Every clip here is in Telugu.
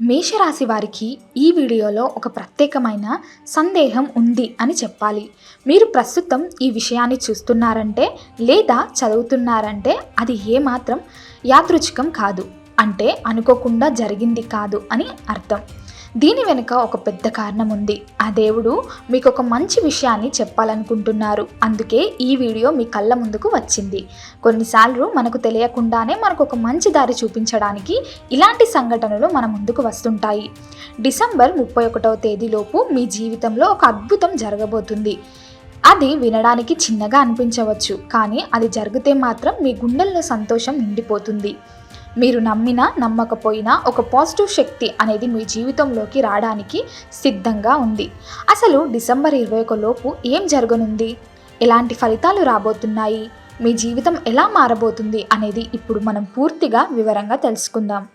మేషరాశి వారికి ఈ వీడియోలో ఒక ప్రత్యేకమైన సందేహం ఉంది అని చెప్పాలి. మీరు ప్రస్తుతం ఈ విషయాన్ని చూస్తున్నారంటే లేదా చదువుతున్నారంటే అది ఏమాత్రం యాదృచ్ఛికం కాదు. అంటే అనుకోకుండా జరిగింది కాదు అని అర్థం. దీని వెనుక ఒక పెద్ద కారణం ఉంది. ఆ దేవుడు మీకు ఒక మంచి విషయాన్ని చెప్పాలనుకుంటున్నారు. అందుకే ఈ వీడియో మీ కళ్ళ ముందుకు వచ్చింది. కొన్నిసార్లు మనకు తెలియకుండానే మనకు ఒక మంచి దారి చూపించడానికి ఇలాంటి సంఘటనలు మన ముందుకు వస్తుంటాయి. డిసెంబర్ ముప్పై ఒకటవ తేదీలోపు మీ జీవితంలో ఒక అద్భుతం జరగబోతుంది. అది వినడానికి చిన్నగా అనిపించవచ్చు. కానీ అది జరిగితే మాత్రం మీ గుండెల్లో సంతోషం నిండిపోతుంది. మీరు నమ్మినా నమ్మకపోయినా ఒక పాజిటివ్ శక్తి అనేది మీ జీవితంలోకి రావడానికి సిద్ధంగా ఉంది. అసలు డిసెంబర్ ఇరవై లోపు ఏం జరగనుంది? ఎలాంటి ఫలితాలు రాబోతున్నాయి? మీ జీవితం ఎలా మారబోతుంది అనేది ఇప్పుడు మనం పూర్తిగా వివరంగా తెలుసుకుందాం.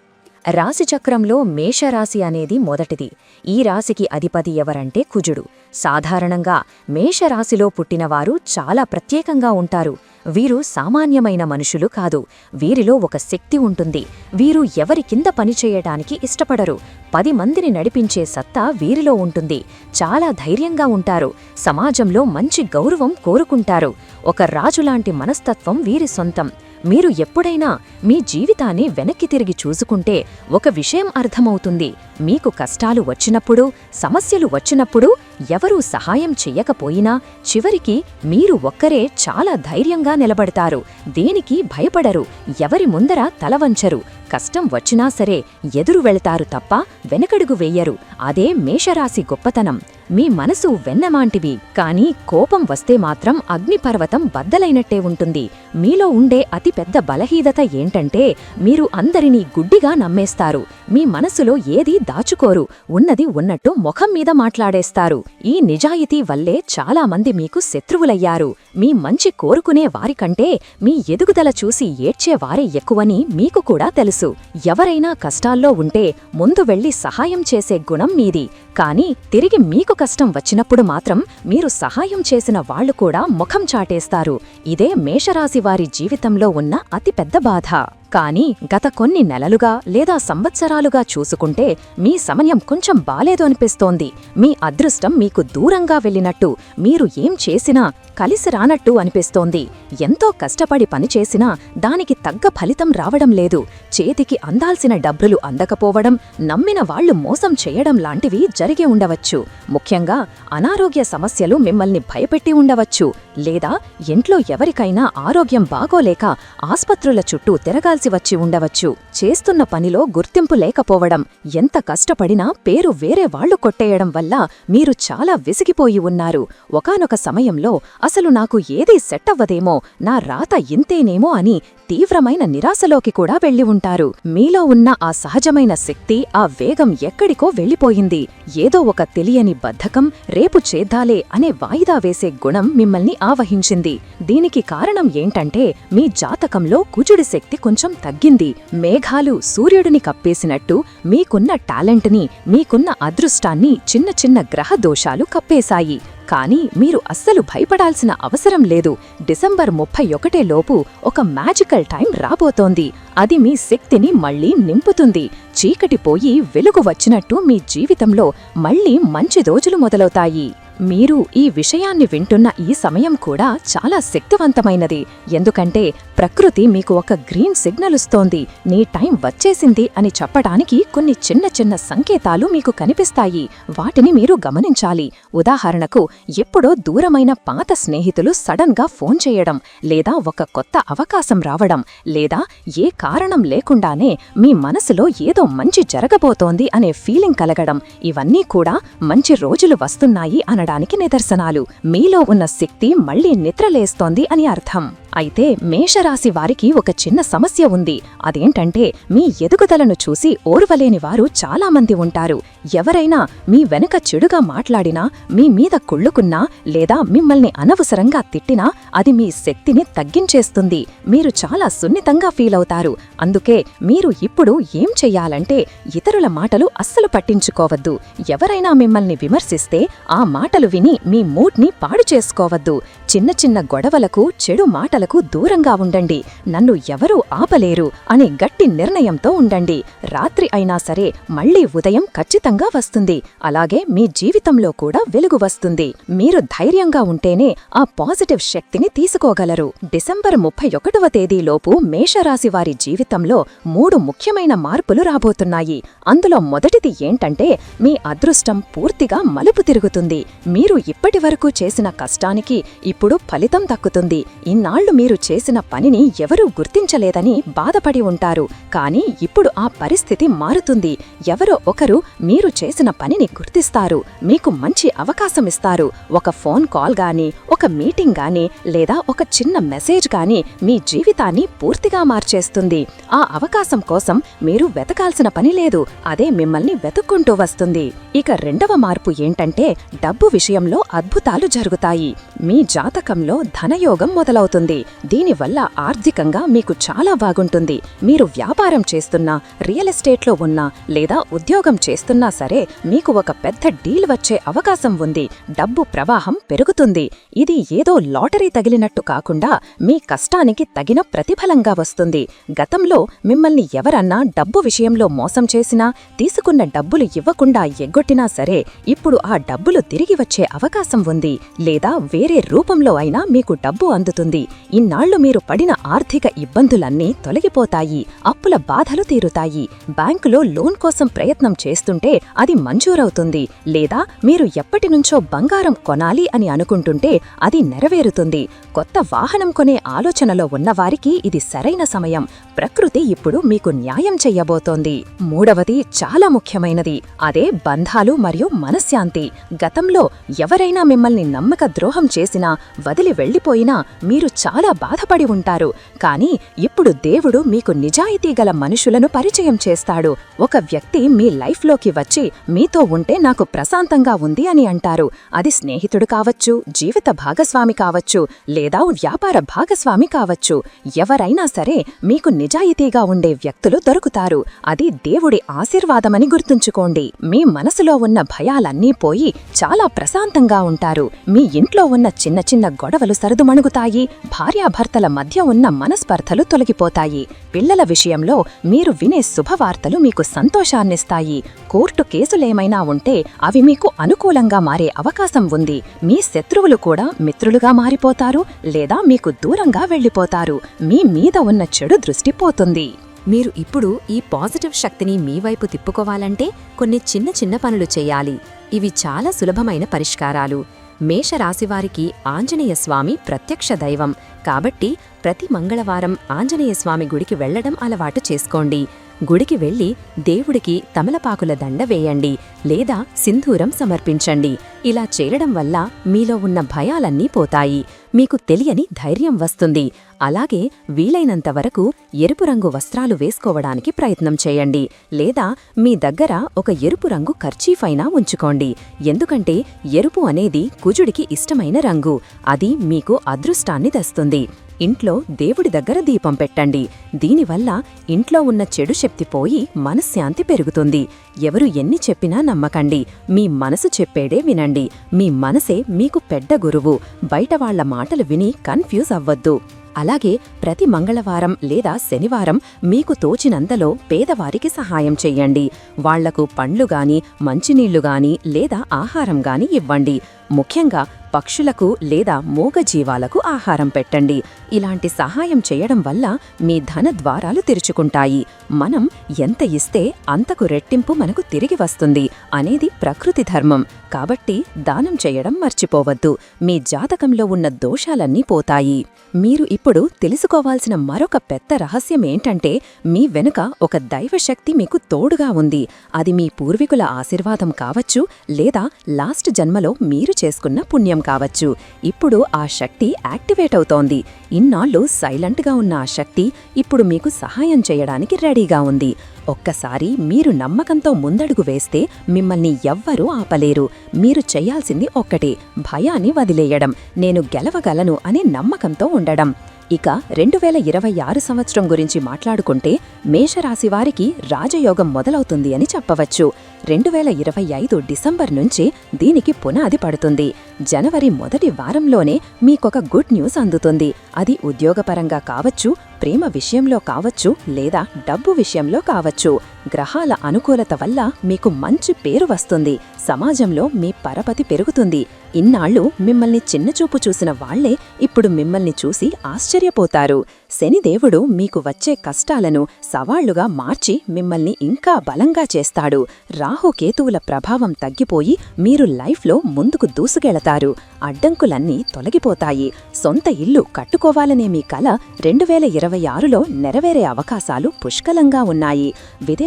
రాశిచక్రంలో మేషరాశి అనేది మొదటిది. ఈ రాశికి అధిపతి ఎవరంటే కుజుడు. సాధారణంగా మేషరాశిలో పుట్టినవారు చాలా ప్రత్యేకంగా ఉంటారు. వీరు సామాన్యమైన మనుషులు కాదు. వీరిలో ఒక శక్తి ఉంటుంది. వీరు ఎవరి కింద పనిచేయటానికి ఇష్టపడరు. పది మందిని నడిపించే సత్తా వీరిలో ఉంటుంది. చాలా ధైర్యంగా ఉంటారు. సమాజంలో మంచి గౌరవం కోరుకుంటారు. ఒక రాజులాంటి మనస్తత్వం వీరి సొంతం. మీరు ఎప్పుడైనా మీ జీవితాన్ని వెనక్కి తిరిగి చూసుకుంటే ఒక విషయం అర్థమవుతుంది. మీకు కష్టాలు వచ్చినప్పుడు సమస్యలు వచ్చినప్పుడు ఎవరూ సహాయం చెయ్యకపోయినా చివరికి మీరు ఒక్కరే చాలా ధైర్యంగా నిలబడతారు. దేనికి భయపడరు. ఎవరి ముందర తలవంచరు కష్టం వచ్చినా సరే ఎదురు వెళతారు తప్ప వెనకడుగు వెయ్యరు అదే మేషరాశి గొప్పతనం. మీ మనసు వెన్నమాంటివి. కానీ కోపం వస్తే మాత్రం అగ్నిపర్వతం బద్దలైనట్టే ఉంటుంది. మీలో ఉండే అతిపెద్ద బలహీనత ఏంటంటే మీరు అందరినీ గుడ్డిగా నమ్మేస్తారు. మీ మనసులో ఏదీ దాచుకోరు. ఉన్నది ఉన్నట్టు ముఖం మీద మాట్లాడేస్తారు. ఈ నిజాయితీ వల్లే చాలామంది మీకు శత్రువులయ్యారు. మీ మంచి కోరుకునే వారికంటే మీ ఎదుగుదల చూసి ఏడ్చేవారే ఎక్కువని మీకు కూడా తెలుసు. ఎవరైనా కష్టాల్లో ఉంటే ముందు వెళ్ళి సహాయం చేసే గుణం మీది. కానీ తిరిగి మీకు కష్టం వచ్చినప్పుడు మాత్రం మీరు సహాయం చేసిన వాళ్ళు కూడా ముఖం చాటేస్తారు. ఇదే మేషరాశి వారి జీవితంలో ఉన్న అతిపెద్ద బాధ. కానీ గత కొన్ని నెలలుగా లేదా సంవత్సరాలుగా చూసుకుంటే మీ సమయం కొంచెం బాలేదు అనిపిస్తోంది. మీ అదృష్టం మీకు దూరంగా వెళ్ళినట్టు మీరు ఏం చేసినా కలిసి రానట్టు అనిపిస్తోంది. ఎంతో కష్టపడి పనిచేసినా దానికి తగ్గ ఫలితం రావడం లేదు. చేతికి అందాల్సిన డబ్బులు అందకపోవడం నమ్మిన వాళ్ళు మోసం చేయడం లాంటివి జరిగి ఉండవచ్చు. ముఖ్యంగా అనారోగ్య సమస్యలు మిమ్మల్ని భయపెట్టి ఉండవచ్చు. లేదా ఇంట్లో ఎవరికైనా ఆరోగ్యం బాగోలేక ఆస్పత్రుల చుట్టూ తిరగాల్సి వచ్చి ఉండవచ్చు. చేస్తున్న పనిలో గుర్తింపు లేకపోవడం ఎంత కష్టపడినా పేరు వేరే వాళ్ళు కొట్టేయడం వల్ల మీరు చాలా విసిగిపోయి ఉన్నారు. ఒకానొక సమయంలో అసలు నాకు ఏదీ సెట్ అవ్వదేమో నా రాత ఇంతేనేమో అని తీవ్రమైన నిరాశలోకి కూడా వెళ్ళి ఉంటారు. మీలో ఉన్న ఆ సహజమైన శక్తి ఆ వేగం ఎక్కడికో వెళ్ళిపోయింది. ఏదో ఒక తెలియని బద్ధకం రేపు చేద్దాలే అనే వాయిదా వేసే గుణం మిమ్మల్ని ఆవహించింది. దీనికి కారణం ఏంటంటే మీ జాతకంలో కుజుడి శక్తి కొంచెం తగ్గింది. మేఘాలు సూర్యుడిని కప్పేసినట్టు మీకున్న టాలెంట్ని మీకున్న అదృష్టాన్ని చిన్న చిన్న గ్రహ దోషాలు కప్పేశాయి. కానీ మీరు అస్సలు భయపడాల్సిన అవసరం లేదు. డిసెంబర్ ముప్పై ఒకటేలోపు ఒక మ్యాజికల్ టైం రాబోతోంది. అది మీ శక్తిని మళ్ళీ నింపుతుంది. చీకటి పోయి వెలుగు వచ్చినట్టు మీ జీవితంలో మళ్ళీ మంచి రోజులు మొదలవుతాయి. మీరు ఈ విషయాన్ని వింటున్న ఈ సమయం కూడా చాలా శక్తివంతమైనది. ఎందుకంటే ప్రకృతి మీకు ఒక గ్రీన్ సిగ్నల్ ఇస్తోంది. నీ టైం వచ్చేసింది అని చెప్పటానికి కొన్ని చిన్న చిన్న సంకేతాలు మీకు కనిపిస్తాయి. వాటిని మీరు గమనించాలి. ఉదాహరణకు ఎప్పుడో దూరమైన పాత స్నేహితులు సడన్గా ఫోన్ చేయడం లేదా ఒక కొత్త అవకాశం రావడం లేదా ఏ కారణం లేకుండానే మీ మనసులో ఏదో మంచి జరగబోతోంది అనే ఫీలింగ్ కలగడం ఇవన్నీ కూడా మంచి రోజులు వస్తున్నాయి అనడం. అనడానికి నిదర్శనాలు. మీలో ఉన్న శక్తి మళ్ళీ నిద్రలేస్తోంది అని అర్థం. అయితే మేషరాశి వారికి ఒక చిన్న సమస్య ఉంది. అదేంటంటే మీ ఎదుగుదలను చూసి ఓర్వలేని వారు చాలామంది ఉంటారు. ఎవరైనా మీ వెనక చెడుగా మాట్లాడినా మీ మీద కుళ్ళుకున్నా లేదా మిమ్మల్ని అనవసరంగా తిట్టినా అది మీ శక్తిని తగ్గించేస్తుంది. మీరు చాలా సున్నితంగా ఫీలవుతారు అందుకే మీరు ఇప్పుడు ఏం చెయ్యాలంటే ఇతరుల మాటలు అస్సలు పట్టించుకోవద్దు. ఎవరైనా మిమ్మల్ని విమర్శిస్తే ఆ మాటలు విని మీ మూడ్ని పాడు చేసుకోవద్దు. చిన్న చిన్న గొడవలకు చెడు మాటలు కష్టాలకు దూరంగా ఉండండి. నన్ను ఎవరూ ఆపలేరు అనే గట్టి నిర్ణయంతో ఉండండి. రాత్రి అయినా సరే మళ్ళీ ఉదయం ఖచ్చితంగా వస్తుంది. అలాగే మీ జీవితంలో కూడా వెలుగు వస్తుంది. మీరు ధైర్యంగా ఉంటేనే ఆ పాజిటివ్ శక్తిని తీసుకోగలరు. డిసెంబర్ ముప్పై ఒకటవ తేదీలోపు మేషరాశి వారి జీవితంలో మూడు ముఖ్యమైన మార్పులు రాబోతున్నాయి. అందులో మొదటిది ఏంటంటే మీ అదృష్టం పూర్తిగా మలుపు తిరుగుతుంది. మీరు ఇప్పటివరకు చేసిన కష్టానికి ఇప్పుడు ఫలితం దక్కుతుంది. ఇన్నాళ్ళు మీరు చేసిన పనిని ఎవరూ గుర్తించలేదని బాధపడి ఉంటారు. కానీ ఇప్పుడు ఆ పరిస్థితి మారుతుంది. ఎవరో ఒకరు మీరు చేసిన పనిని గుర్తిస్తారు. మీకు మంచి అవకాశం ఇస్తారు. ఒక ఫోన్ కాల్ గాని ఒక మీటింగ్ గాని లేదా ఒక చిన్న మెసేజ్ గాని మీ జీవితాన్ని పూర్తిగా మార్చేస్తుంది. ఆ అవకాశం కోసం మీరు వెతకాల్సిన పని లేదు. అదే మిమ్మల్ని వెతుక్కుంటూ వస్తుంది. ఇక రెండవ మార్పు ఏంటంటే డబ్బు విషయంలో అద్భుతాలు జరుగుతాయి. మీ జాతకంలో ధనయోగం మొదలవుతుంది. దీనివల్ల ఆర్థికంగా మీకు చాలా బాగుంటుంది. మీరు వ్యాపారం చేస్తున్నా రియల్ ఎస్టేట్లో ఉన్నా లేదా ఉద్యోగం చేస్తున్నా సరే మీకు ఒక పెద్ద డీల్ వచ్చే అవకాశం ఉంది. డబ్బు ప్రవాహం పెరుగుతుంది. ఇది ఏదో లాటరీ తగిలినట్టు కాకుండా మీ కష్టానికి తగిన ప్రతిఫలంగా వస్తుంది. గతంలో మిమ్మల్ని ఎవరన్నా డబ్బు విషయంలో మోసం చేసినా తీసుకున్న డబ్బులు ఇవ్వకుండా ఎగ్గొట్టినా సరే ఇప్పుడు ఆ డబ్బులు తిరిగి వచ్చే అవకాశం ఉంది. లేదా వేరే రూపంలో అయినా మీకు డబ్బు అందుతుంది. ఇన్నాళ్ళు మీరు పడిన ఆర్థిక ఇబ్బందులన్నీ తొలగిపోతాయి అప్పుల బాధలు తీరుతాయి. బ్యాంకులో లోన్ కోసం ప్రయత్నం చేస్తుంటే అది మంజూరవుతుంది లేదా మీరు ఎప్పటినుంచో బంగారం కొనాలి అని అనుకుంటుంటే అది నెరవేరుతుంది. కొత్త వాహనం కొనే ఆలోచనలో ఉన్నవారికి ఇది సరైన సమయం. ప్రకృతి ఇప్పుడు మీకు న్యాయం చెయ్యబోతోంది మూడవది చాలా ముఖ్యమైనది. అదే బంధాలు మరియు మనశ్శాంతి. గతంలో ఎవరైనా మిమ్మల్ని నమ్మక ద్రోహం చేసినా వదిలి వెళ్ళిపోయినా మీరు చాలా బాధపడి ఉంటారు. కానీ ఇప్పుడు దేవుడు మీకు నిజాయితీ గల మనుషులను పరిచయం చేస్తాడు. ఒక వ్యక్తి మీ లైఫ్లోకి వచ్చి మీతో ఉంటే నాకు ప్రశాంతంగా ఉంది అని అంటారు. అది స్నేహితుడు కావచ్చు జీవిత భాగస్వామి కావచ్చు లేదా వ్యాపార భాగస్వామి కావచ్చు. ఎవరైనా సరే మీకు నిజాయితీగా ఉండే వ్యక్తులు దొరుకుతారు. అది దేవుడి ఆశీర్వాదమని గుర్తుంచుకోండి. మీ మనసులో ఉన్న భయాలన్నీ పోయి చాలా ప్రశాంతంగా ఉంటారు. మీ ఇంట్లో ఉన్న చిన్న చిన్న గొడవలు సరుదుమణుగుతాయి. భార్యాభర్తల మధ్య ఉన్న మనస్పర్ధలు తొలగిపోతాయి. పిల్లల విషయంలో మీరు వినే శుభవార్తలు మీకు సంతోషాన్నిస్తాయి. కోర్టు కేసులేమైనా ఉంటే అవి మీకు అనుకూలంగా మారే అవకాశం ఉంది. మీ శత్రువులు కూడా మిత్రులుగా మారిపోతారు లేదా మీకు దూరంగా వెళ్ళిపోతారు. మీ మీద ఉన్న చెడు దృష్టి పోతుంది. మీరు ఇప్పుడు ఈ పాజిటివ్ శక్తిని మీ వైపు తిప్పుకోవాలంటే కొన్ని చిన్న చిన్న పనులు చేయాలి. ఇవి చాలా సులభమైన పరిష్కారాలు. మేషరాశివారికి ఆంజనేయ స్వామి ప్రత్యక్ష దైవం. కాబట్టి ప్రతి మంగళవారం ఆంజనేయ స్వామి గుడికి వెళ్ళడం అలవాటు చేసుకోండి. గుడికి వెళ్ళి దేవుడికి తమలపాకుల దండ వేయండి లేదా సింధూరం సమర్పించండి. ఇలా చేయడం వల్ల మీలో ఉన్న భయాలన్నీ పోతాయి. మీకు తెలియని ధైర్యం వస్తుంది. అలాగే వీలైనంత వరకు ఎరుపు రంగు వస్త్రాలు వేసుకోవడానికి ప్రయత్నం చేయండి. లేదా మీ దగ్గర ఒక ఎరుపు రంగు ఖర్చీఫైనా ఉంచుకోండి. ఎందుకంటే ఎరుపు అనేది కుజుడికి ఇష్టమైన రంగు. అది మీకు అదృష్టాన్ని తెస్తుంది. ఇంట్లో దేవుడి దగ్గర దీపం పెట్టండి. దీనివల్ల ఇంట్లో ఉన్న చెడు శక్తి పోయి మనశ్శాంతి పెరుగుతుంది. ఎవరు ఎన్ని చెప్పినా నమ్మకండి. మీ మనసు చెప్పేడే వినండి. మీ మనసే మీకు పెద్ద గురువు. బయట వాళ్ళ మాటలు విని కన్ఫ్యూజ్ అవ్వద్దు. అలాగే ప్రతి మంగళవారం లేదా శనివారం మీకు తోచినంతలో పేదవారికి సహాయం చెయ్యండి వాళ్ళకు పండ్లు గాని మంచినీళ్ళు గాని లేదా ఆహారం గాని ఇవ్వండి. ముఖ్యంగా పక్షులకు లేదా మూగజీవాలకు ఆహారం పెట్టండి. ఇలాంటి సహాయం చేయడం వల్ల మీ ధన ద్వారాలు తెరుచుకుంటాయి. మనం ఎంత ఇస్తే అంతకు రెట్టింపు మనకు తిరిగి వస్తుంది అనేది ప్రకృతి ధర్మం. కాబట్టి దానం చేయడం మర్చిపోవద్దు. మీ జాతకంలో ఉన్న దోషాలన్నీ పోతాయి. మీరు ఇప్పుడు తెలుసుకోవాల్సిన మరొక పెద్ద రహస్యం ఏంటంటే మీ వెనుక ఒక దైవశక్తి మీకు తోడుగా ఉంది. అది మీ పూర్వీకుల ఆశీర్వాదం కావచ్చు లేదా లాస్ట్ జన్మలో మీరు చేసుకున్న పుణ్యం కావచ్చు. ఇప్పుడు ఆ శక్తి యాక్టివేట్ అవుతోంది. ఇన్నాళ్ళు సైలెంట్గా ఉన్న ఆ శక్తి ఇప్పుడు మీకు సహాయం చేయడానికి రెడీగా ఉంది. ఒక్కసారి మీరు నమ్మకంతో ముందడుగు వేస్తే మిమ్మల్ని ఎవ్వరూ ఆపలేరు. మీరు చెయ్యాల్సింది ఒక్కటే భయాన్ని వదిలేయడం. నేను గెలవగలను అనే నమ్మకంతో ఉండడం. ఇక రెండు వేల ఇరవై ఆరు సంవత్సరం గురించి మాట్లాడుకుంటే మేషరాశి వారికి రాజయోగం మొదలవుతుంది అని చెప్పవచ్చు. రెండు వేల ఇరవై ఐదు డిసెంబర్ నుంచి దీనికి పునాది పడుతుంది. జనవరి మొదటి వారంలోనే మీకొక గుడ్ న్యూస్ అందుతుంది. అది ఉద్యోగపరంగా కావచ్చు ప్రేమ విషయంలో కావచ్చు లేదా డబ్బు విషయంలో కావచ్చు. గ్రహాల అనుకూలత వల్ల మీకు మంచి పేరు వస్తుంది. సమాజంలో మీ పరపతి పెరుగుతుంది. ఇన్నాళ్ళు మిమ్మల్ని చిన్నచూపు చూసిన వాళ్ళే ఇప్పుడు మిమ్మల్ని చూసి ఆశ్చర్యపోతారు. శనిదేవుడు మీకు వచ్చే కష్టాలను సవాళ్ళుగా మార్చి మిమ్మల్ని ఇంకా బలంగా చేస్తాడు. రాహుకేతువుల ప్రభావం తగ్గిపోయి మీరు లైఫ్లో ముందుకు దూసుకెళతారు. అడ్డంకులన్నీ తొలగిపోతాయి. సొంత ఇల్లు కట్టుకోవాలనే మీ కల రెండు వేల ఇరవై ఆరులో నెరవేరే అవకాశాలు పుష్కలంగా ఉన్నాయి.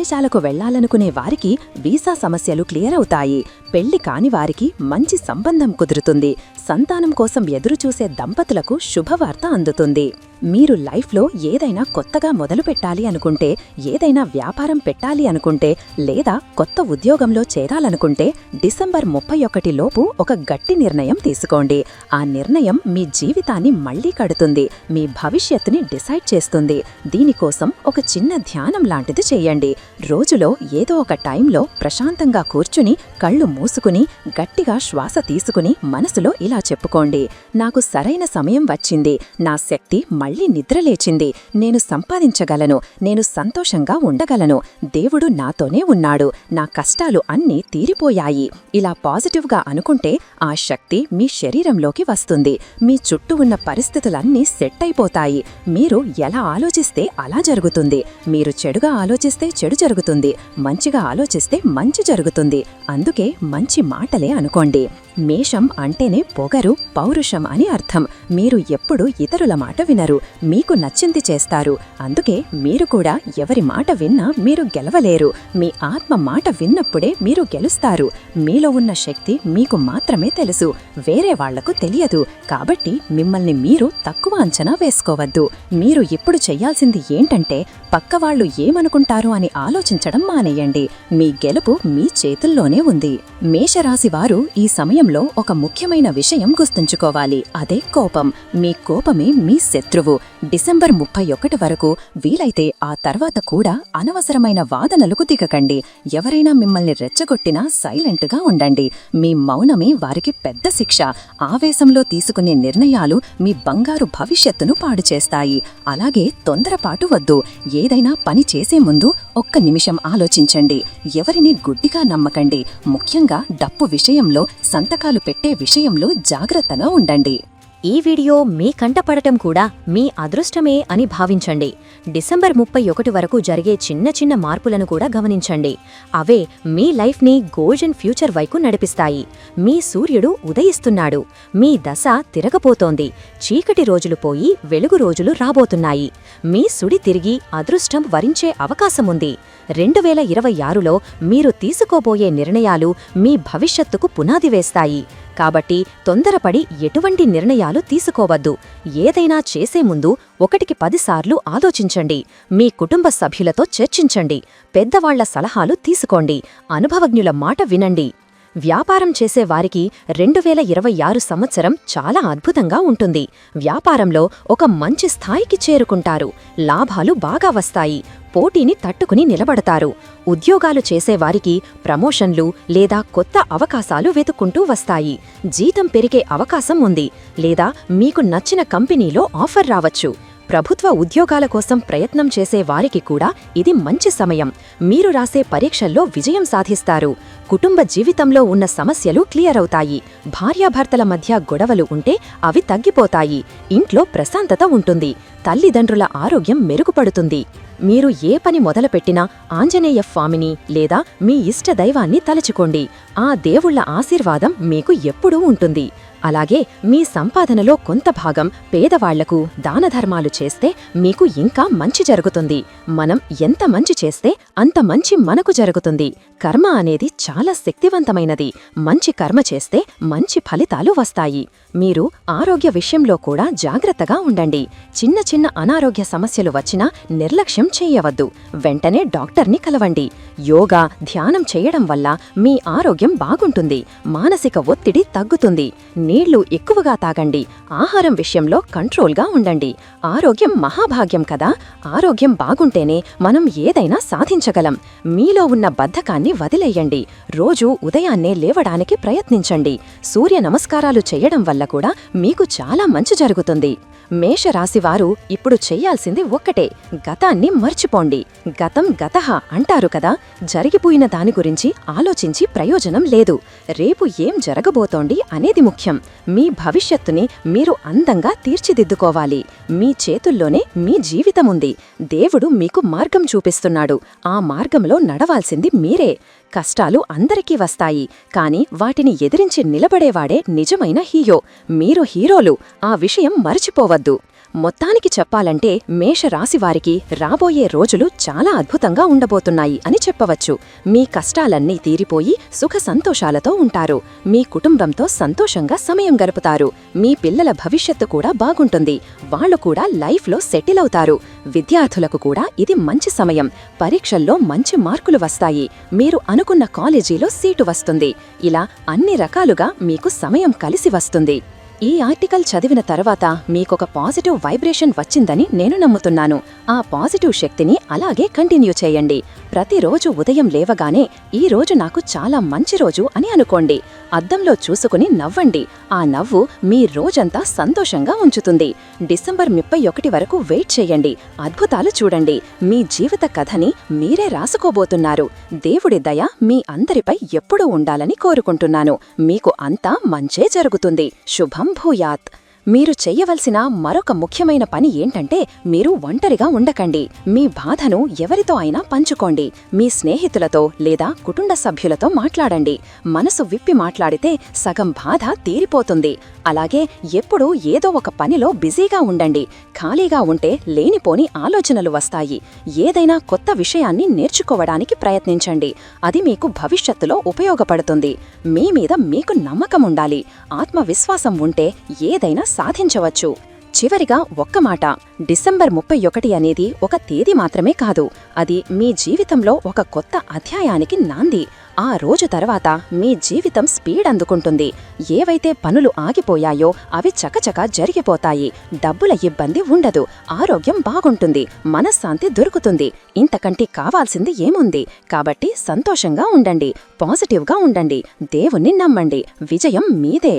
విదేశాలకు వెళ్ళాలనుకునే వారికి వీసా సమస్యలు క్లియర్ అవుతాయి. పెళ్ళి కాని వారికి మంచి సంబంధం కుదురుతుంది. సంతానం కోసం ఎదురుచూసే దంపతులకు శుభవార్త అందుతుంది. మీరు లైఫ్లో ఏదైనా కొత్తగా మొదలు పెట్టాలి అనుకుంటే ఏదైనా వ్యాపారం పెట్టాలి అనుకుంటే లేదా కొత్త ఉద్యోగంలో చేరాలనుకుంటే డిసెంబర్ ముప్పై ఒకటి లోపు ఒక గట్టి నిర్ణయం తీసుకోండి. ఆ నిర్ణయం మీ జీవితాన్ని మళ్ళీ కడుతుంది మీ భవిష్యత్తుని డిసైడ్ చేస్తుంది. దీనికోసం ఒక చిన్న ధ్యానం లాంటిది చేయండి. రోజులో ఏదో ఒక టైంలో ప్రశాంతంగా కూర్చుని కళ్ళు మూసుకుని గట్టిగా శ్వాస తీసుకుని మనసులో ఇలా చెప్పుకోండి నాకు సరైన సమయం వచ్చింది నా శక్తి మళ్ళీ నిద్రలేచింది నేను సంపాదించగలను నేను సంతోషంగా ఉండగలను దేవుడు నాతోనే ఉన్నాడు నా కష్టాలు అన్నీ తీరిపోయాయి. ఇలా పాజిటివ్గా అనుకుంటే ఆ శక్తి మీ శరీరంలోకి వస్తుంది మీ చుట్టూ ఉన్న పరిస్థితులన్నీ సెట్ అయిపోతాయి. మీరు ఎలా ఆలోచిస్తే అలా జరుగుతుంది మీరు చెడుగా ఆలోచిస్తే చెడు జరుగుతుంది మంచిగా ఆలోచిస్తే మంచి జరుగుతుంది అందుకే మంచి మాటలే అనుకోండి. మేషం అంటేనే పొగరు పౌరుషం అని అర్థం. మీరు ఎప్పుడు ఇతరుల మాట వినరు మీకు నచ్చింది చేస్తారు. అందుకే మీరు కూడా ఎవరి మాట విన్నా మీరు గెలవలేరు. మీ ఆత్మ మాట విన్నప్పుడే మీరు గెలుస్తారు. మీలో ఉన్న శక్తి మీకు మాత్రమే తెలుసు వేరే వాళ్ళకు తెలియదు. కాబట్టి మిమ్మల్ని మీరు తక్కువ అంచనా వేసుకోవద్దు. మీరు ఇప్పుడు చెయ్యాల్సింది ఏంటంటే పక్కవాళ్ళు ఏమనుకుంటారు అని ఆలోచించడం మానేయండి. మీ గెలుపు మీ చేతుల్లోనే ఉంది. మేషరాశివారు ఈ ఈ సమయంలో ఒక ముఖ్యమైన విషయం గుర్తుంచుకోవాలి. అదే కోపం. మీ కోపమే మీ శత్రువు. డిసెంబర్ ముప్పై ఒకటి వరకు వీలైతే ఆ తర్వాత కూడా అనవసరమైన వాదనలకు దిగకండి. ఎవరైనా మిమ్మల్ని రెచ్చగొట్టినా సైలెంట్గా ఉండండి. మీ మౌనమే వారికి పెద్ద శిక్ష. ఆవేశంలో తీసుకునే నిర్ణయాలు మీ బంగారు భవిష్యత్తును పాడు చేస్తాయి. అలాగే తొందరపాటు వద్దు. ఏదైనా పని చేసే ముందు ఒక్క నిమిషం ఆలోచించండి. ఎవరిని గుడ్డిగా నమ్మకండి. ముఖ్యంగా డప్పు విషయంలో సంతకాలు పెట్టే విషయంలో జాగ్రత్తగా ఉండండి. ఈ వీడియో మీ కంటపడటం కూడా మీ అదృష్టమే అని భావించండి. డిసెంబర్ ముప్పై ఒకటి వరకు జరిగే చిన్న చిన్న మార్పులను కూడా గమనించండి. అవే మీ లైఫ్ని గోల్డెన్ ఫ్యూచర్ వైపు నడిపిస్తాయి. మీ సూర్యుడు ఉదయిస్తున్నాడు. మీ దశ తిరగబోతోంది. చీకటి రోజులు పోయి వెలుగు రోజులు రాబోతున్నాయి. మీ సుడి తిరిగి అదృష్టం వరించే అవకాశముంది. రెండు వేల ఇరవై ఆరులో మీరు తీసుకోబోయే నిర్ణయాలు మీ భవిష్యత్తుకు పునాది వేస్తాయి. కాబట్టి తొందరపడి ఎటువంటి నిర్ణయాలు తీసుకోవద్దు. ఏదైనా చేసే ముందు ఒకటికి పదిసార్లు ఆలోచించండి. మీ కుటుంబ సభ్యులతో చర్చించండి. పెద్దవాళ్ళ సలహాలు తీసుకోండి. అనుభవజ్ఞుల మాట వినండి. వ్యాపారం చేసే వారికి రెండు వేల ఇరవై ఆరు సంవత్సరం చాలా అద్భుతంగా ఉంటుంది. వ్యాపారంలో ఒక మంచి స్థాయికి చేరుకుంటారు. లాభాలు బాగా వస్తాయి. పోటీని తట్టుకుని నిలబడతారు. ఉద్యోగాలు చేసేవారికి ప్రమోషన్లు లేదా కొత్త అవకాశాలు వెతుక్కుంటూ వస్తాయి. జీతం పెరిగే అవకాశం ఉంది. లేదా మీకు నచ్చిన కంపెనీలో ఆఫర్ రావచ్చు. ప్రభుత్వ ఉద్యోగాల కోసం ప్రయత్నం చేసే వారికి కూడా ఇది మంచి సమయం. మీరు రాసే పరీక్షల్లో విజయం సాధిస్తారు. కుటుంబ జీవితంలో ఉన్న సమస్యలు క్లియర్ అవుతాయి. భార్యాభర్తల మధ్య గొడవలు ఉంటే అవి తగ్గిపోతాయి. ఇంట్లో ప్రశాంతత ఉంటుంది. తల్లిదండ్రుల ఆరోగ్యం మెరుగుపడుతుంది. మీరు ఏ పని మొదలుపెట్టినా ఆంజనేయ స్వామిని లేదా మీ ఇష్ట దైవాన్ని తలచుకోండి. ఆ దేవుళ్ళ ఆశీర్వాదం మీకు ఎప్పుడూ ఉంటుంది. అలాగే మీ సంపాదనలో కొంత భాగం పేదవాళ్ళకు దానధర్మాలు చేస్తే మీకు ఇంకా మంచి జరుగుతుంది. మనం ఎంత మంచి చేస్తే అంత మంచి మనకు జరుగుతుంది. కర్మ అనేది చాలా శక్తివంతమైనది. మంచి కర్మ చేస్తే మంచి ఫలితాలు వస్తాయి. మీరు ఆరోగ్య విషయంలో కూడా జాగ్రత్తగా ఉండండి. చిన్న చిన్న అనారోగ్య సమస్యలు వచ్చినా నిర్లక్ష్యం చేయవద్దు. వెంటనే డాక్టర్ని కలవండి. యోగా ధ్యానం చేయడం వల్ల మీ ఆరోగ్యం బాగుంటుంది. మానసిక ఒత్తిడి తగ్గుతుంది. నీళ్ళు ఎక్కువగా తాగండి. ఆహారం విషయంలో కంట్రోల్గా ఉండండి. ఆరోగ్యం మహాభాగ్యం కదా. ఆరోగ్యం బాగుంటేనే మనం ఏదైనా సాధించగలం. మీలో ఉన్న బద్ధకాన్ని వదిలేయండి. రోజూ ఉదయాన్నే లేవడానికి ప్రయత్నించండి. సూర్య నమస్కారాలు చేయడం వల్ల కూడా మీకు చాలా మంచి జరుగుతుంది. మేషరాశివారు ఇప్పుడు చెయ్యాల్సింది ఒక్కటే గతాన్ని మర్చిపోండి. గతం గతహ అంటారు కదా జరిగిపోయిన దాని గురించి ఆలోచించి ప్రయోజనం లేదు. రేపు ఏం జరగబోతోంది అనేది ముఖ్యం. మీ భవిష్యత్తుని మీరు అందంగా తీర్చిదిద్దుకోవాలి. మీ చేతుల్లోనే మీ జీవితముంది. దేవుడు మీకు మార్గం చూపిస్తున్నాడు. ఆ మార్గంలో నడవాల్సింది మీరే. కష్టాలు అందరికీ వస్తాయి. కాని వాటిని ఎదిరించి నిలబడేవాడే నిజమైన హీరో. మీరు హీరోలు. ఆ విషయం మరచిపోవద్దు. మొత్తానికి చెప్పాలంటే మేషరాశివారికి రాబోయే రోజులు చాలా అద్భుతంగా ఉండబోతున్నాయి అని చెప్పవచ్చు. మీ కష్టాలన్నీ తీరిపోయి సుఖ సంతోషాలతో ఉంటారు. మీ కుటుంబంతో సంతోషంగా సమయం గడుపుతారు. మీ పిల్లల భవిష్యత్తు కూడా బాగుంటుంది. వాళ్ళు కూడా లైఫ్లో సెటిల్ అవుతారు. విద్యార్థులకు కూడా ఇది మంచి సమయం. పరీక్షల్లో మంచి మార్కులు వస్తాయి. మీరు అనుకున్న కాలేజీలో సీటు వస్తుంది. ఇలా అన్ని రకాలుగా మీకు సమయం కలిసి వస్తుంది. ఈ ఆర్టికల్ చదివిన తర్వాత మీకొక పాజిటివ్ వైబ్రేషన్ వచ్చిందని నేను నమ్ముతున్నాను. ఆ పాజిటివ్ శక్తిని అలాగే కంటిన్యూ చేయండి. ప్రతిరోజు ఉదయం లేవగానే ఈ రోజు నాకు చాలా మంచి రోజు అని అనుకోండి. అద్దంలో చూసుకుని నవ్వండి. ఆ నవ్వు మీ రోజంతా సంతోషంగా ఉంచుతుంది. డిసెంబర్ ముప్పై ఒకటి వరకు వెయిట్ చేయండి. అద్భుతాలు చూడండి. మీ జీవిత కథని మీరే రాసుకోబోతున్నారు. దేవుడి దయ మీ అందరిపై ఎప్పుడూ ఉండాలని కోరుకుంటున్నాను. మీకు అంతా మంచే జరుగుతుంది. శుభం अनुभूयात మీరు చెయ్యవలసిన మరొక ముఖ్యమైన పని ఏంటంటే మీరు ఒంటరిగా ఉండకండి. మీ బాధను ఎవరితో అయినా పంచుకోండి. మీ స్నేహితులతో లేదా కుటుంబ సభ్యులతో మాట్లాడండి. మనసు విప్పి మాట్లాడితే సగం బాధ తీరిపోతుంది. అలాగే ఎప్పుడూ ఏదో ఒక పనిలో బిజీగా ఉండండి. ఖాళీగా ఉంటే లేనిపోని ఆలోచనలు వస్తాయి. ఏదైనా కొత్త విషయాన్ని నేర్చుకోవడానికి ప్రయత్నించండి. అది మీకు భవిష్యత్తులో ఉపయోగపడుతుంది. మీ మీద మీకు నమ్మకం ఉండాలి. ఆత్మవిశ్వాసం ఉంటే ఏదైనా సాధించవచ్చు. చివరిగా ఒక్క మాట డిసెంబర్ ముప్పై ఒకటి అనేది ఒక తేదీ మాత్రమే కాదు. అది మీ జీవితంలో ఒక కొత్త అధ్యాయానికి నాంది. ఆ రోజు తర్వాత మీ జీవితం స్పీడ్ అందుకుంటుంది. ఏవైతే పనులు ఆగిపోయాయో అవి చకచక జరిగిపోతాయి. డబ్బుల ఇబ్బంది ఉండదు. ఆరోగ్యం బాగుంటుంది. మనశ్శాంతి దొరుకుతుంది. ఇంతకంటే కావాల్సింది ఏముంది? కాబట్టి సంతోషంగా ఉండండి. పాజిటివ్గా ఉండండి. దేవుణ్ణి నమ్మండి. విజయం మీదే.